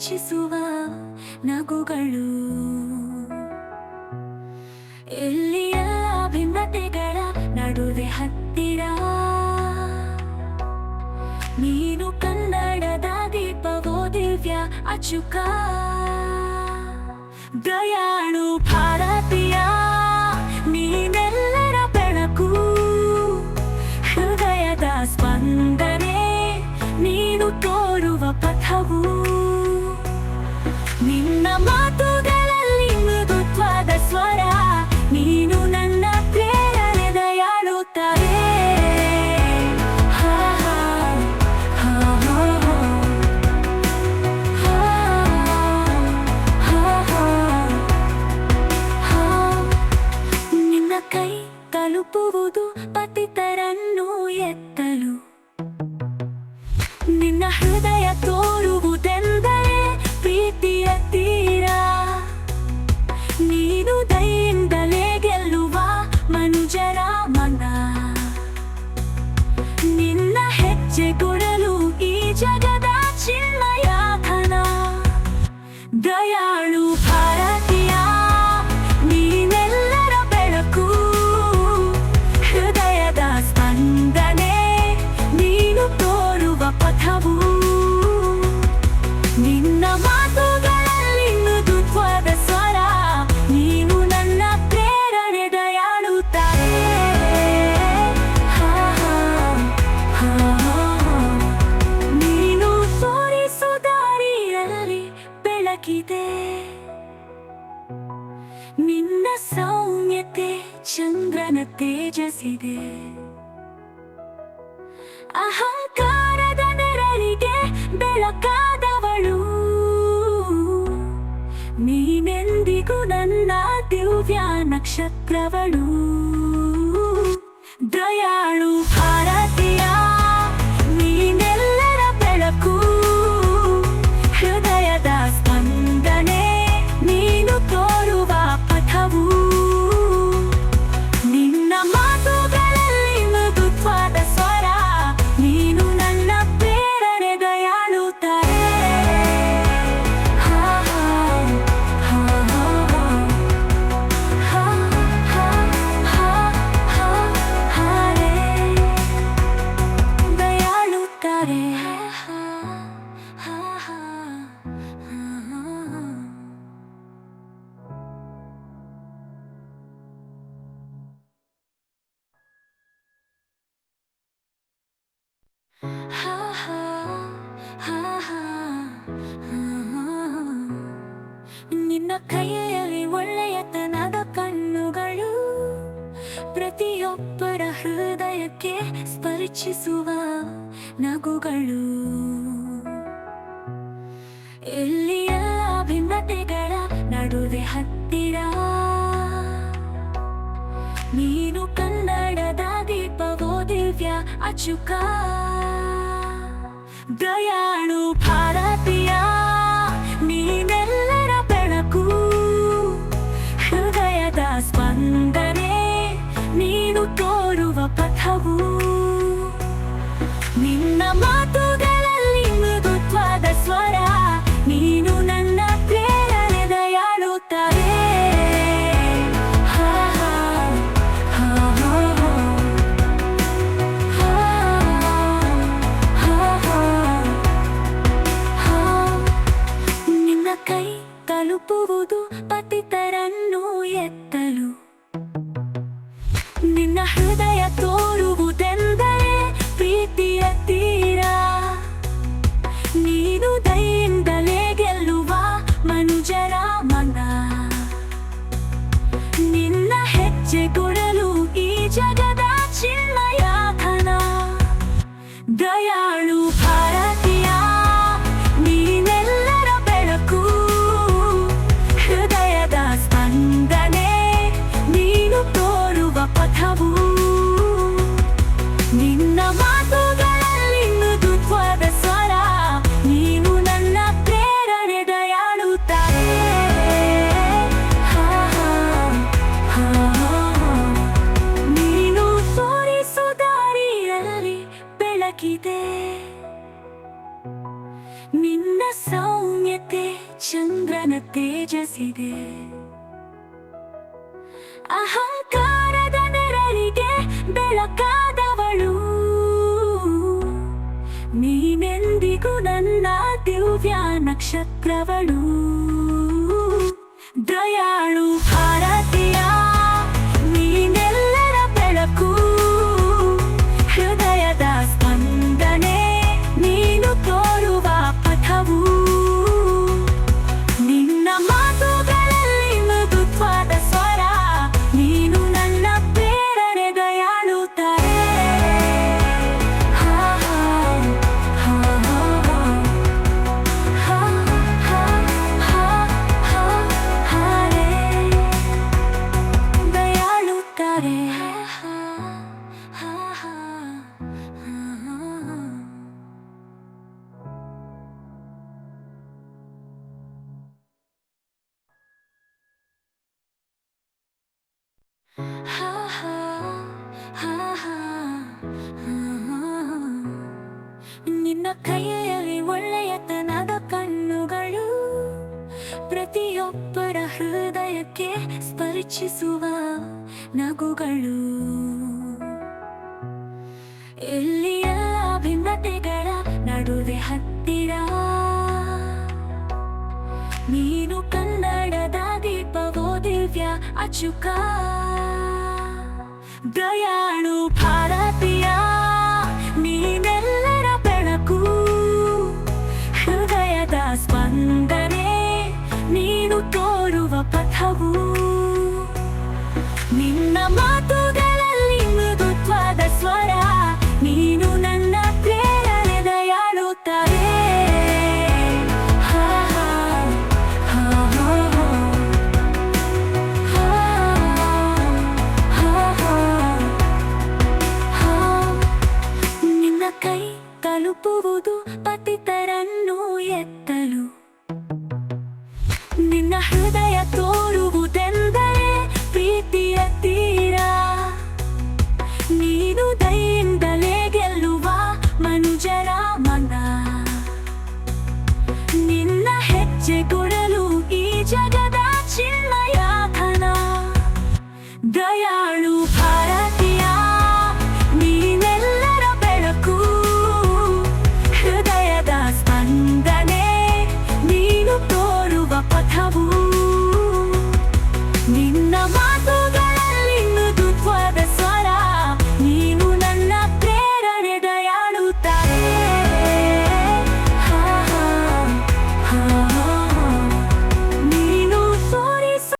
ಮೆಚ್ಚಿಸುವ ನಗುಗಳು. ಎಲ್ಲಿಯ ಭಿನ್ನತೆಗಳ ನಡುವೆ ಹತ್ತಿರ? ನೀನು ಕನ್ನಡದ ದೀಪವೋ ದಿವ್ಯ ಅಚುಕ? ಪ್ರಯಾಣು ಜ್ಞಾನ ತೇಜಸಿದೆ ಅಹಂಕಾರದ ನೆರಳಿಗೆ ಬೆಳಕಾದವಳು. ನೀನೆಂದಿಗೂ ನನ್ನ ದಿವ್ಯ ನಕ್ಷತ್ರವಳು ದಯಾಳು ನಿನ್ನ ಕೈಯಲ್ಲಿ ಒಳ್ಳೆಯತನದ ಕಣ್ಣುಗಳು ಪ್ರತಿಯೊಬ್ಬರ ಹೃದಯಕ್ಕೆ ಸ್ಪರ್ಶಿಸುವ ನಗುಗಳು. ಎಲ್ಲಿಯ ಭಿನ್ನತೆಗಳ ನಡುವೆ ಹತ್ತಿರ ನೀನು ಕನ್ನಡದ ದೀಪವೋ ದಿವ್ಯ ಅಚುಕ. ದಯಾಳು ಭಾರತೀಯ ನೀನೆಲ್ಲರ ಬೆಳಕು. ಹೃದಯದ ಸ್ಪಂದನೆ ನೀನು ತೋರುವ ಪಥವೂ. ಮಾಯಾಳು ಭಾರ ನಿನ್ನ ಸೌಮ್ಯತೆ ಚಂದ್ರನ ತೇಜಸ್ಸಿದೆ. ಅಹಂಕಾರದ ನೆರಳಿಗೆ ಬೆಳಕಾದವಳು. ನೀನೆಂದಿಗೂ ನನ್ನ ದಿವ್ಯ ನಕ್ಷತ್ರವಳು ದಯಾಳು ನಿನ್ನ ಕೈಯಲ್ಲಿ ಒಳ್ಳೆಯತನದ ಕಣ್ಣುಗಳು ಪ್ರತಿಯೊಬ್ಬರ ಹೃದಯಕ್ಕೆ ಸ್ಪರ್ಶಿಸುವ ನಗುಗಳು. ಎಲ್ಲಿಯ ಭಿನ್ನತೆಗಳ ನಡುವೆ ಹತ್ತಿರ? ನೀನು ಕನ್ನಡದ ದೀಪವೋ ದಿವ್ಯ ಅಚುಕ. ದಯಾಳು ಭಾರತೀಯ ನೀನೆಲ್ಲರ ಬೆಳಕು. ಹೃದಯದ ಸ್ಪಂದನೆ ನೀನು ತೋರುವ ಪಥವು. ನಿನ್ನ ದಯಾಳು